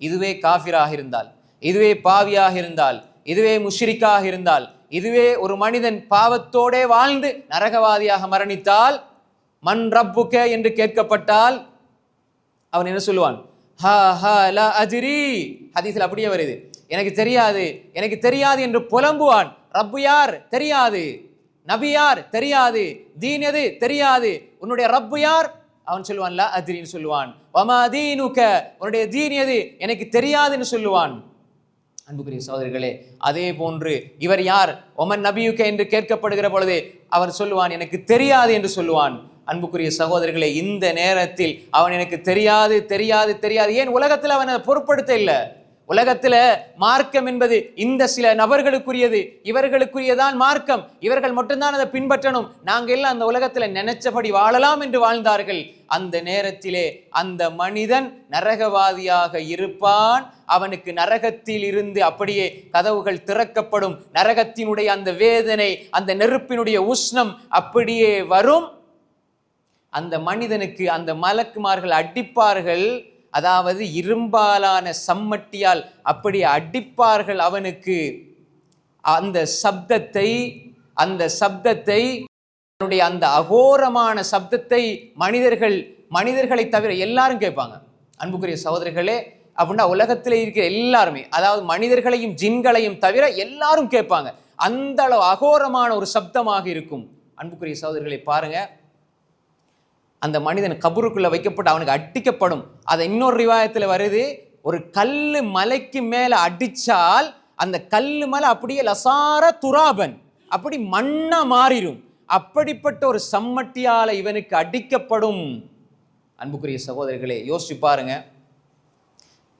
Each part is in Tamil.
இதுவே காஃபிராக இருந்தால் இதுவே பாவியாக இருந்தால் இதுவே முஷ்ரிக்காக இருந்தால் இதுவே ஒரு மனிதன் பாவத்தோடே வாழ்ந்து நரகவாதியாக மரணித்தால் மண் ரப்புக என்று கேட்கப்பட்டால் அவன் என்ன சொல்லுவான்? ஹா ஹா லா அஜிரி. ஹதீஸில் அப்படியே வருது. எனக்கு தெரியாது எனக்கு தெரியாது என்று புலம்புவான். ரப்பு யார்? தெரியாது. நபி யார்? தெரியாது. தீன் எது? தெரியாது. உன்னுடைய ரப்பு யார்? அவன் சொல்லுவான் லா அஜிரின்னு சொல்லுவான். வமா தீனுக்க உன்னுடைய தீன் எது? எனக்கு தெரியாதுன்னு சொல்லுவான். அன்புக்குரிய சோதரிகளே அதே போன்று இவர் யார்? ஒமன் நபியுக்க என்று கேட்கப்படுகிற பொழுது அவர் சொல்லுவான் எனக்கு தெரியாது என்று சொல்லுவான். அன்புக்குரிய சகோதரர்களே இந்த நேரத்தில் அவன் எனக்கு தெரியாது தெரியாது தெரியாது ஏன் உலகத்தில் அவன் அதை பொருட்படுத்த இல்லை? உலகத்துல மார்க்கம் என்பது இந்த சில நபர்களுக்குரியது இவர்களுக்குரியதான் மார்க்கம். இவர்கள் மட்டும்தான் அதை பின்பற்றணும். நாங்கள் எல்லாம் அந்த உலகத்துல நினைச்சபடி வாழலாம் என்று வாழ்ந்தார்கள். அந்த நேரத்திலே அந்த மனிதன் நரகவாதியாக இருப்பான். அவனுக்கு நரகத்தில் இருந்து அப்படியே கதவுகள் திறக்கப்படும். நரகத்தினுடைய அந்த வேதனை அந்த நெருப்பினுடைய உஷ்ணம் அப்படியே வரும். அந்த மனிதனுக்கு அந்த மலக்குமார்கள் அடிப்பார்கள். அதாவது இரும்பாலான சம்மட்டியால் அப்படி அடிப்பார்கள் அவனுக்கு. அந்த சப்தத்தை அந்த சப்தத்தை அவனுடைய அந்த அகோரமான சப்தத்தை மனிதர்கள் மனிதர்களை தவிர எல்லாரும் கேட்பாங்க. அன்புக்குரிய சகோதரர்களே அப்படின்னா உலகத்தில் இருக்கிற எல்லாருமே அதாவது மனிதர்களையும் ஜின்களையும் தவிர எல்லாரும் கேட்பாங்க. அந்த அளவு அகோரமான ஒரு சப்தமாக இருக்கும். அன்புக்குரிய சகோதரர்களை பாருங்கள் அந்த மனிதன் கபூருக்குள்ளே வைக்கப்பட்டு அவனுக்கு அடிக்கப்படும் அதை இன்னொரு ரிவாயத்தில் வருது ஒரு கல் மலைக்கு மேலே அடித்தால் அந்த கல் மலை அப்படியே லசார துராபன் அப்படி மண்ணாக மாறிடும். அப்படிப்பட்ட ஒரு சம்மட்டியால் இவனுக்கு அடிக்கப்படும். அன்புக்குரிய சகோதரர்களே யோசிச்சு பாருங்க.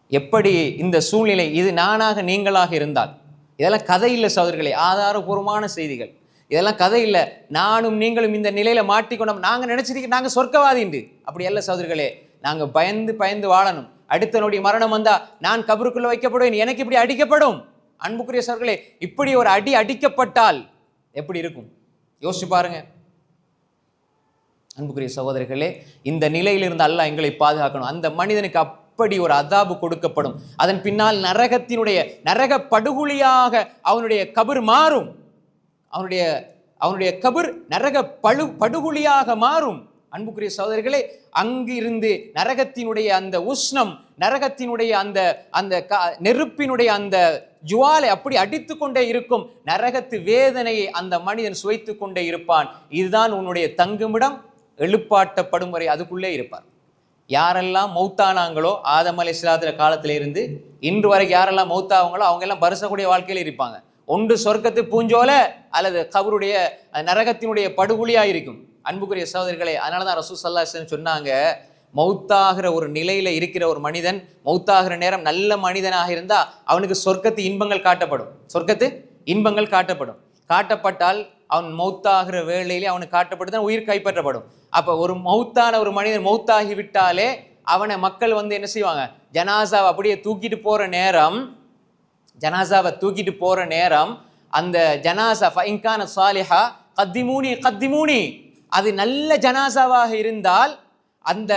எப்படி இந்த சூழ்நிலை இது நானாக நீங்களாக இருந்தால்? இதெல்லாம் கதை இல்லை சகோதரர்களே ஆதாரபூர்வமான செய்திகள். இதெல்லாம் கதை இல்லை. நானும் நீங்களும் இந்த நிலையில் மாட்டிக்கொண்டோம். நாங்கள் நினைச்சிருக்க நாங்கள் சொர்க்கவாதிண்டு அப்படி அல்ல சோதர்களே நாங்கள் பயந்து பயந்து வாழணும். அடுத்தனுடைய மரணம் வந்தால் நான் கபருக்குள்ளே வைக்கப்படுவேன். எனக்கு இப்படி அடிக்கப்படும். அன்புக்குரிய சோர்களே இப்படி ஒரு அடி அடிக்கப்பட்டால் எப்படி இருக்கும்? யோசிச்சு பாருங்க. அன்புக்குரிய சகோதரர்களே இந்த நிலையிலிருந்து அல்லாஹ் எங்களை பாதுகாக்கணும். அந்த மனிதனுக்கு அப்படி ஒரு அதாபு கொடுக்கப்படும். அதன் பின்னால் நரகத்தினுடைய நரக படுகொலியாக அவனுடைய கபர் மாறும். அவனுடைய அவனுடைய கபர் நரக பழு படுகொலியாக மாறும். அன்புக்குரிய சகோதரர்களே அங்கிருந்து நரகத்தினுடைய அந்த உஷ்ணம் நரகத்தினுடைய அந்த அந்த க- நெருப்பினுடைய அந்த ஜுவாலை அப்படி அடித்து கொண்டே இருக்கும். நரகத்து வேதனையை அந்த மனிதன் சுவைத்து கொண்டே இருப்பான். இதுதான் உன்னுடைய தங்குமிடம் எழுப்பாட்டப்படும் வரை அதுக்குள்ளே இருப்பார். யாரெல்லாம் மௌத்தானாங்களோ ஆதம் அலை காலத்துல இருந்து இன்று வரைக்கும் யாரெல்லாம் மௌத்தாவங்களோ அவங்க எல்லாம் பரிசக்கூடிய வாழ்க்கையில் இருப்பாங்க. ஒன்று சொர்க்கத்து பூஞ்சோல அல்லது கபருடைய நரகத்தினுடைய படுகொலியா இருக்கும் அன்புக்குரிய சகோதரிகளே அதனால தான் ரசூ சல்லாஹன் சொன்னாங்க மௌத்தாகிற ஒரு நிலையில இருக்கிற ஒரு மனிதன் மௌத்தாகிற நேரம் நல்ல மனிதனாக இருந்தா அவனுக்கு சொர்க்கத்து இன்பங்கள் காட்டப்படும். சொர்க்கத்து இன்பங்கள் காட்டப்படும். காட்டப்பட்டால் அவன் மௌத்தாகிற வேளையிலே அவனுக்கு காட்டப்பட்டு தான் உயிர் கைப்பற்றப்படும். அப்போ ஒரு மௌத்தான ஒரு மனிதன் மௌத்தாகி விட்டாலே அவனை மக்கள் வந்து என்ன செய்வாங்க? ஜனாசாவை அப்படியே தூக்கிட்டு போகிற நேரம் ஜனாசாவை தூக்கிட்டு போகிற நேரம் அந்த ஜனாசா ஃபைங்கான சாலிஹா கத்திமூனி கத்திமூனி. அது நல்ல ஜனாசாவாக இருந்தால் அந்த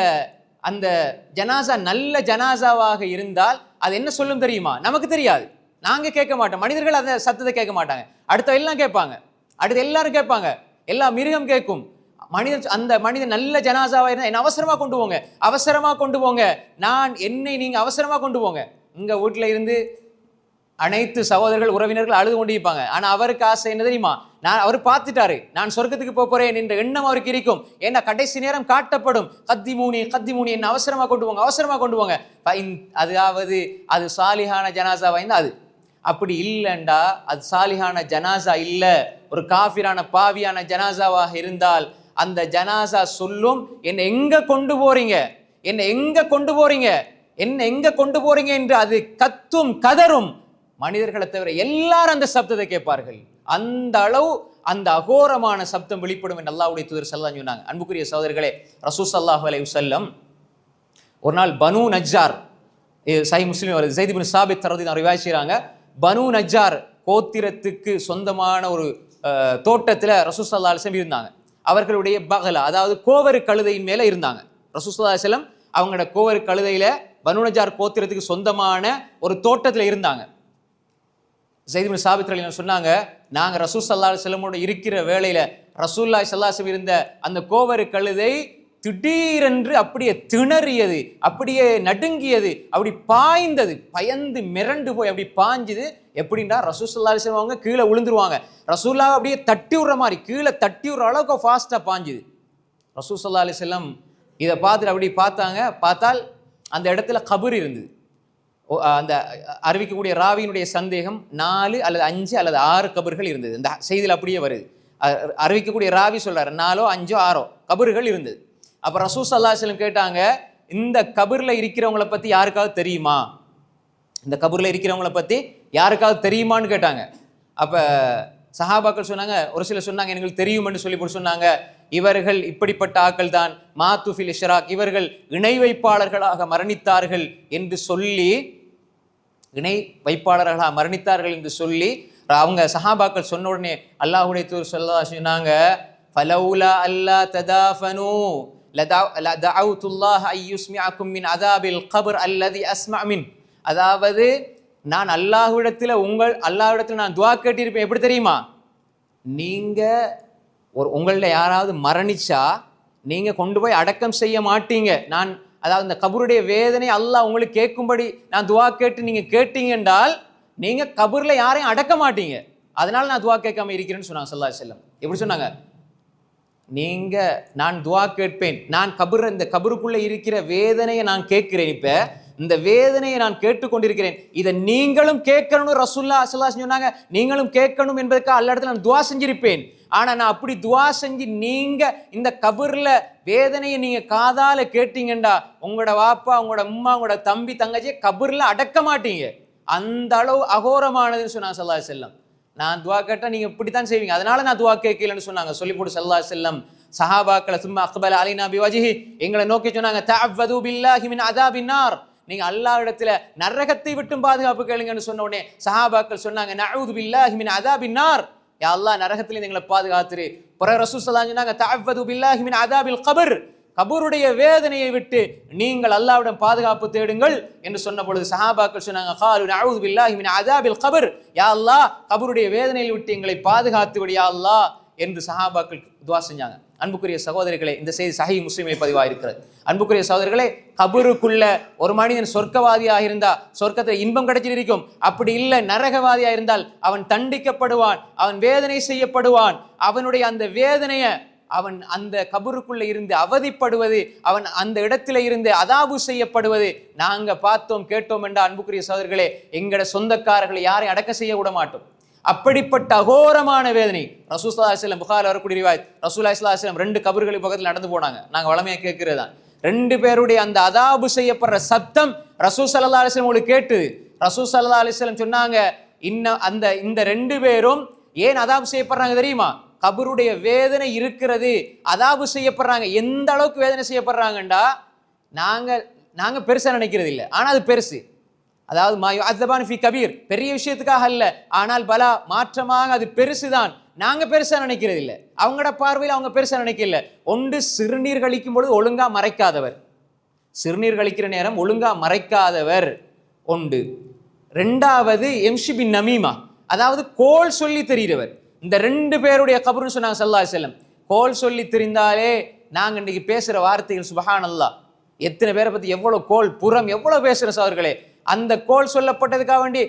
அந்த ஜனாசா நல்ல ஜனாசாவாக இருந்தால் அது என்ன சொல்லும் தெரியுமா? நமக்கு தெரியாது. நாங்கள் கேட்க மாட்டோம். மனிதர்கள் அந்த சத்தத்தை கேட்க மாட்டாங்க. அடுத்த எல்லாம் கேட்பாங்க. அடுத்து எல்லாரும் கேட்பாங்க. எல்லா மிருகம் கேட்கும். மனிதன் அந்த மனிதன் நல்ல ஜனாசாவாக இருந்தால் என்ன அவசரமாக கொண்டு போங்க. அவசரமாக கொண்டு போங்க. நான் என்னை நீங்கள் அவசரமாக கொண்டு போங்க. உங்கள் வீட்டில் இருந்து அனைத்து சகோதரர்கள் உறவினர்கள் அழுது கொண்டிருப்பாங்க. ஆனால் ஆனா அவருக்கு ஆசை என்ன தெரியுமா? நான் அவர் பார்த்துட்டாரு. நான் சொர்க்கத்துக்கு போக போறேன் என்ற எண்ணம் அவருக்கு இருக்கும். ஏன்னா கடைசி நேரம் காட்டப்படும். கத்தி மூணி கத்தி மூணி என்ன அவசரமா கொண்டு போங்க அவசரமா கொண்டு போங்க. அதாவது அது சாலிஹான ஜனாசா வாய்ந்த அது. அப்படி இல்லைண்டா அது சாலிஹான ஜனாசா இல்ல. ஒரு காஃபிரான பாவியான ஜனாசாவாக இருந்தால் அந்த ஜனாசா சொல்லும் என்னை எங்க கொண்டு போறீங்க? என்னை எங்க கொண்டு போறீங்க? என்ன எங்க கொண்டு போறீங்க? என்று அது கத்தும் கதரும் மனிதர்களை தவிர எல்லாரும் அந்த சப்தத்தை கேட்பார்கள். அந்த அளவு அந்த அகோரமான சப்தம் வெளிப்படும் என்று அல்லாவுடைய தூதர் ஸல்லல்லாஹு சொன்னாங்க. அன்புக்குரிய சகோதரர்களே ரசூல் ஸல்லல்லாஹு அலை செல்லம் ஒரு நாள் பனு நஜ்ஜார் சை சஹி முஸ்லீம் வருது. ஜெயித் பின் சாபித் தரதி நான் ரிவாய் செய்கிறாங்க பனு நஜ்ஜார் கோத்திரத்துக்கு சொந்தமான ஒரு தோட்டத்தில் தோட்டத்துல ரசூல் ஸல்லல்லாஹு இருந்தாங்க. அவர்களுடைய பகலா அதாவது கோவரு கழுதையின் மேலே இருந்தாங்க. ரசூல் சல்லா செல்லம் அவங்களோட கோவரு கழுதையில் பனு நஜார் கோத்திரத்துக்கு சொந்தமான ஒரு தோட்டத்தில் இருந்தாங்க. ஜெய்திபின் சாபித்ரலி சொன்னாங்க நாங்கள் ரசூல் சல்லா செல்லமோட இருக்கிற வேலையில் ரசூல்லாய் சல்லாசம் இருந்த அந்த கோவரு கழுதை திடீரென்று அப்படியே திணறியது அப்படியே நடுங்கியது அப்படி பாய்ந்தது பயந்து மிரண்டு போய் அப்படி பாய்ஞ்சுது எப்படின்னா ரசூல் சல்லா அலிஸ்லாம் கீழே விழுந்துருவாங்க. ரசூல்லா அப்படியே தட்டி விடுற மாதிரி கீழே தட்டி விடுற அளவுக்கு ஃபாஸ்ட்டாக பாஞ்சுது. ரசூல் சல்லா செல்லம் இதை பார்த்துட்டு அப்படி பார்த்தாங்க. பார்த்தால் அந்த இடத்துல கபர் இருந்தது. அந்த அறிவிக்கக்கூடிய ராவியினுடைய சந்தேகம் நாலு அல்லது அஞ்சு அல்லது ஆறு கபர்கள் இருந்தது. இந்த செய்தியில் அப்படியே வருது. அறிவிக்கக்கூடிய ராவி சொல்கிறார் நாலோ அஞ்சோ ஆறோ கபர்கள் இருந்தது. அப்போ ரசூஸ் அல்லாஹலம் கேட்டாங்க இந்த கபரில் இருக்கிறவங்கள பற்றி யாருக்காவது தெரியுமா? இந்த கபரில் இருக்கிறவங்கள பற்றி யாருக்காவது தெரியுமான்னு கேட்டாங்க. அப்போ சஹாபாக்கள் சொன்னாங்க ஒரு சிலர் சொன்னாங்க எங்களுக்கு தெரியும்னு சொல்லி போட்டு சொன்னாங்க. இவர்கள் இப்படிப்பட்ட ஆக்கள் தான். மாத்துஃபில் இஷ்ராக். இவர்கள் இணை வைப்பாளர்களாக மரணித்தார்கள் என்று சொல்லி இணை வைப்பாளர்களாக மரணித்தார்கள் என்று சொல்லி அவங்க சஹாபாக்கள் சொன்ன உடனே அல்லாஹுடைய தூர் சொல்லா சொன்னாங்க ஃபலௌலா அல்லா ததாஃபனு லதஅவுத்துல்லாஹ ஐயுஸ்மிஅக்கும் மின் அதாபில் கபர் அல்லது அஸ்மா மின். அதாவது நான் அல்லாஹ்விடத்தில் உங்கள் அல்லாஹ்விடத்தில் நான் துவா கேட்டிருப்பேன். எப்படி தெரியுமா? நீங்கள் ஒரு உங்களில் யாராவது மரணிச்சா நீங்கள் கொண்டு போய் அடக்கம் செய்ய மாட்டீங்க. நான் அதாவது இந்த கபருடைய வேதனை அல்லாஹ் உங்களுக்கு கேட்கும்படி நான் துவா கேட்டு நீங்கள் கேட்டீங்க என்றால் நீங்கள் கபூரில் யாரையும் அடக்க மாட்டீங்க. அதனால் நான் துவா கேட்காம இருக்கிறேன்னு சொன்னாங்க சல்லா செல்லம் எப்படி சொன்னாங்க? நீங்கள் நான் துவா கேட்பேன். நான் கபர் இந்த கபருக்குள்ளே இருக்கிற வேதனையை நான் கேட்கிறேன் இப்போ. இந்த வேதனையை நான் கேட்டுக்கொண்டிருக்கிறேன். இதை நீங்களும் கேட்கணும்னு ரசுல்லா அசல்லா சொன்னாங்க. நீங்களும் கேட்கணும் என்பதற்காக அல்ல இடத்துல நான் துவா செஞ்சிருப்பேன். ஆனால் நான் அப்படி துவா செஞ்சு நீங்கள் இந்த கபரில் வேதனையை நீங்கள் காதால் கேட்டீங்கண்டா உங்களோட வாப்பா உங்களோட அம்மா உங்களோட தம்பி தங்கச்சியை கபரில் அடக்க மாட்டீங்க. அந்த அளவு அகோரமானதுன்னு சொன்னாங்க சல்லா செல்லம் நான் துவா கேட்டால் நீங்கள் இப்படி இப்படித்தான் செய்வீங்க. அதனால நான் துவா கேட்கலன்னு சொன்னாங்க. சொல்லி போட்டு சல்லா செல்லம் சஹாபாக்களை சும்மா அக்பல் அலினா பிவாஜிஹி. எங்களை நோக்கி சொன்னாங்க தஅவ்வது பில்லாஹி மின் அதாபின் நார். நீங்க இடத்துல நரகத்தை விட்டும் பாதுகாப்பு கேளுங்கன்னு சொன்ன உடனே சஹாபாக்கள் சொன்னாங்க நவுது பில்லாஹி மின் பின்னார் நார் யா நரகத்திலிருந்து எங்களை பாதுகாத்துரு. பிற ரசூசலாஞ்சினாங்க சொன்னாங்க அதாபில் கபர். கபருடைய வேதனையை விட்டு நீங்கள் அல்லாவிடம் பாதுகாப்பு தேடுங்கள் என்று சொன்ன பொழுது சஹாபாக்கள் சொன்னாங்க காலு நஅூது பில்லாஹி மின் அதாபில் கபர். யா அல்லாஹ் கபருடைய வேதனையில் விட்டு எங்களை பாதுகாத்து விடு யா என்று சஹாபாக்கள் துவா செஞ்சாங்க. அன்புக்குரிய சகோதரிகளே இந்த செய்தி சஹி பதிவாக பதிவாயிருக்கிறது. அன்புக்குரிய சகோதரர்களே கபருக்குள்ள ஒரு மனிதன் சொர்க்கவாதியாக இருந்தா சொர்க்கத்தில் இன்பம் கிடைச்சிருக்கும். அப்படி இல்லை நரகவாதியா இருந்தால் அவன் தண்டிக்கப்படுவான் அவன் வேதனை செய்யப்படுவான். அவனுடைய அந்த வேதனையை அவன் அந்த கபருக்குள்ளே இருந்து அவதிப்படுவது அவன் அந்த இடத்துல இருந்து அதாபு செய்யப்படுவது நாங்க பார்த்தோம் கேட்டோம் என்ற அன்புக்குரிய சோதர்களே எங்களோட சொந்தக்காரர்களை யாரையும் அடக்க செய்ய விட மாட்டோம் அப்படிப்பட்ட அகோரமான வேதனை. ரசூல்லா அலிஸ்லாம் புகார் வரக்கூடிய ரிவாயத். ரசூல்லா இஸ்லாம் ரெண்டு கபர்களுக்கு பக்கத்தில் நடந்து போனாங்க. நாங்கள் வளமையாக கேட்கிறது தான் ரெண்டு பேருடைய அந்த அதாபு செய்யப்படுற சத்தம் ரசூ சல்லா அலிஸ்லம் உங்களுக்கு கேட்டுது. ரசூ சல்லா அலிஸ்லம் சொன்னாங்க இன்ன அந்த இந்த ரெண்டு பேரும் ஏன் அதாபு செய்யப்படுறாங்க தெரியுமா? கபருடைய வேதனை இருக்கிறது அதாபு செய்யப்படுறாங்க. எந்த அளவுக்கு வேதனை செய்யப்படுறாங்கண்டா நாங்கள் நாங்கள் பெருசாக நினைக்கிறது இல்லை ஆனால் அது பெருசு. அதாவது மாயு அஸ்தபான் ஃபி கபீர். பெரிய விஷயத்துக்காக அல்ல. ஆனால் பலா மாற்றமாக அது பெருசுதான். நாங்கள் பெருசாக நினைக்கிறது இல்லை அவங்களோட பார்வையில் அவங்க பெருசாக நினைக்கல. ஒன்று சிறுநீர் கழிக்கும் பொழுது ஒழுங்கா மறைக்காதவர். சிறுநீர் கழிக்கிற நேரம் ஒழுங்கா மறைக்காதவர். ஒன்று. ரெண்டாவது எம்ஷிபி நமீமா. அதாவது கோல் சொல்லி தெரிகிறவர். இந்த ரெண்டு பேருடைய கபருன்னு சொன்னாங்க சல்லா செல்லம் கோல் சொல்லி தெரிந்தாலே நாங்கள் இன்றைக்கி பேசுகிற வார்த்தைகள் சுபஹான் எத்தனை பேரை பற்றி எவ்வளோ கோல் புறம் எவ்வளவு பேசுற சவர்களே அந்த கோல் சொல்லப்பட்டதுக்காக வேண்டி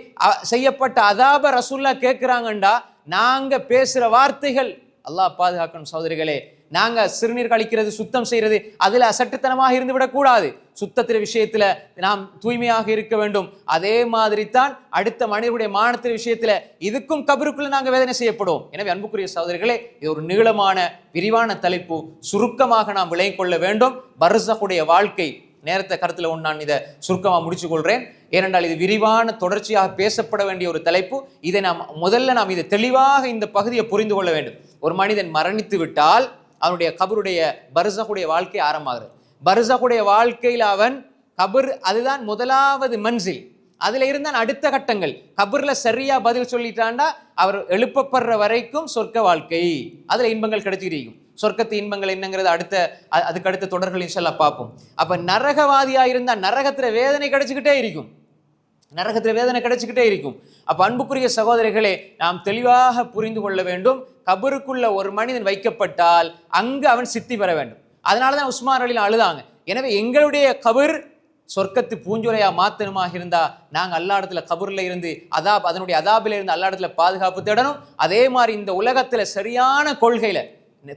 செய்யப்பட்ட அதாப ரசூல்லா கேட்குறாங்கண்டா நாங்கள் பேசுகிற வார்த்தைகள். அல்லாஹ் பாதுகாக்கணும் சகோதரிகளே. நாங்கள் சிறுநீர் கழிக்கிறது சுத்தம் செய்கிறது அதில் அசட்டுத்தனமாக இருந்து விடக்கூடாது. சுத்தத்திற விஷயத்தில் நாம் தூய்மையாக இருக்க வேண்டும். அதே மாதிரி தான் அடுத்த மனிதனுடைய மானத்திற விஷயத்தில் இதுக்கும் கபருக்குள்ளே நாங்கள் வேதனை செய்யப்படுவோம். எனவே அன்புக்குரிய சகோதரிகளே இது ஒரு நீளமான விரிவான தலைப்பு. சுருக்கமாக நாம் விளங்கிக் கொள்ள வேண்டும். பர்சகுடைய வாழ்க்கை நேரத்தை கருத்தில் ஒன்று நான் இதை சுருக்கமாக முடிச்சு கொள்கிறேன் ஏனென்றால் இது விரிவான தொடர்ச்சியாக பேசப்பட வேண்டிய ஒரு தலைப்பு. இதை நாம் முதல்ல நாம் இதை தெளிவாக இந்த பகுதியை புரிந்து கொள்ள வேண்டும். ஒரு மனிதன் மரணித்து விட்டால் அவனுடைய கபருடைய பர்சகுடைய வாழ்க்கை ஆரம்பமாகிறது. பர்சகுடைய வாழ்க்கையில் அவன் கபர் அதுதான் முதலாவது மன்சில். அதில் இருந்தான் அடுத்த கட்டங்கள். கபரில் சரியா பதில் சொல்லிட்டாண்டா அவர் எழுப்பப்படுற வரைக்கும் சொர்க்க வாழ்க்கை. அதில் இன்பங்கள் கிடைச்சிருக்கும் சொர்க்கத்து இன்பங்கள் என்னங்கிறது அடுத்த அதுக்கு அடுத்த தொடர்கள் இன்ஷால்லா பார்ப்போம். அப்போ நரகவாதியாக இருந்தால் நரகத்தில் வேதனை கிடைச்சிக்கிட்டே இருக்கும். நரகத்தில் வேதனை கிடைச்சிக்கிட்டே இருக்கும். அப்போ அன்புக்குரிய சகோதரிகளே நாம் தெளிவாக புரிந்து கொள்ள வேண்டும். கபருக்குள்ள ஒரு மனிதன் வைக்கப்பட்டால் அங்கு அவன் சித்தி பெற வேண்டும். அதனால தான் உஸ்மான் அலியில் அழுதாங்க. எனவே எங்களுடைய கபர் சொர்க்கத்து பூஞ்சுரையா மாத்தணுமாக இருந்தா நாங்கள் அல்லா இடத்துல கபூர்ல இருந்து அதாப் அதனுடைய அதாபில இருந்து அல்லா இடத்துல பாதுகாப்பு தேடணும். அதே மாதிரி இந்த உலகத்துல சரியான கொள்கையில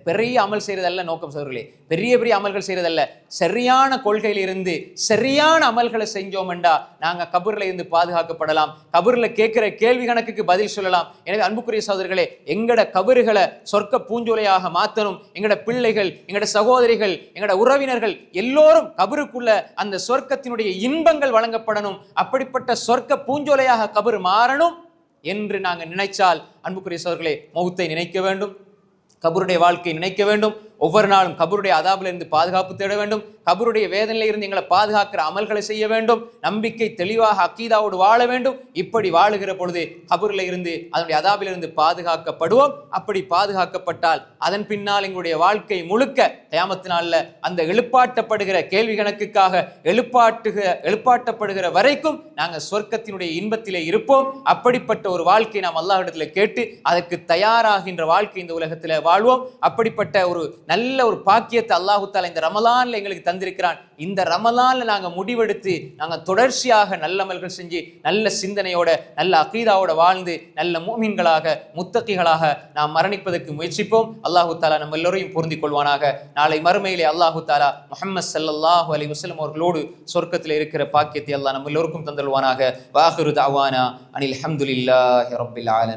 பெரிய அமல் செய்கிறதல்ல நோக்கம் சோர்களே. பெரிய பெரிய அமல்கள் செய்கிறதல்ல சரியான கொள்கையில் இருந்து சரியான அமல்களை செஞ்சோம்டா நாங்கள் கபூரில் இருந்து பாதுகாக்கப்படலாம். கபூரில் கேட்குற கேள்வி கணக்குக்கு பதில் சொல்லலாம். எனவே அன்புக்குரிய சோதர்களே எங்கட கபறுகளை சொர்க்க பூஞ்சோலையாக மாற்றணும் எங்கட பிள்ளைகள் எங்கட சகோதரிகள் எங்கட உறவினர்கள் எல்லோரும் கபருக்குள்ள அந்த சொர்க்கத்தினுடைய இன்பங்கள் வழங்கப்படணும். அப்படிப்பட்ட சொர்க்க பூஞ்சோலையாக கபர் மாறணும் என்று நாங்கள் நினைச்சால் அன்புக்குரிய சோர்களே மௌத்தை நினைக்க வேண்டும். கபருடைய வாழ்க்கையை நினைக்க வேண்டும். ஒவ்வொரு நாளும் கபருடைய அதாபிலிருந்து பாதுகாப்பு தேட வேண்டும். கபருடைய வேதனையில இருந்து எங்களை பாதுகாக்கிற அமல்களை செய்ய வேண்டும். நம்பிக்கை தெளிவாக அக்கீதாவோடு வாழ வேண்டும். இப்படி வாழுகிற பொழுது கபூர்ல இருந்து அதனுடைய அதாபிலிருந்து பாதுகாக்கப்படுவோம். அப்படி பாதுகாக்கப்பட்டால் அதன் பின்னால் எங்களுடைய வாழ்க்கை முழுக்க தயாமத்தினால அந்த எழுப்பாட்டப்படுகிற கேள்வி கணக்குக்காக எழுப்பாட்டுகிற எழுப்பாட்டப்படுகிற வரைக்கும் நாங்கள் சொர்க்கத்தினுடைய இன்பத்திலே இருப்போம். அப்படிப்பட்ட ஒரு வாழ்க்கை நாம் அல்லாஹிடத்தில் கேட்டு அதற்கு தயாராகின்ற வாழ்க்கை இந்த உலகத்தில் வாழ்வோம். அப்படிப்பட்ட ஒரு நல்ல ஒரு பாக்கியத்தை அல்லாஹு தாலா இந்த ரமலான்ல எங்களுக்கு தந்திருக்கிறான். இந்த ரமலான்ல நாங்க முடிவெடுத்து நாங்க தொடர்ச்சியாக நல்ல அமல்கள் செஞ்சு நல்ல சிந்தனையோட நல்ல அகீதாவோட வாழ்ந்து நல்ல மூமின்களாக முத்தகைகளாக நாம் மரணிப்பதற்கு முயற்சிப்போம். அல்லாஹு தாலா நம்ம எல்லோரையும் பொருந்திக் கொள்வானாக. நாளை மறுமையிலே அல்லாஹு தாலா முஹம்மது சல்லாஹூ அலி வஸல்லம் அவர்களோடு சொர்க்கத்தில் இருக்கிற பாக்கியத்தை எல்லாம் நம்ம எல்லோருக்கும் தந்துடுவானாக வாஹிரு தாவானா அனில் அல்ஹம்துலில்லாஹி ரப்பில் ஆலமீன்.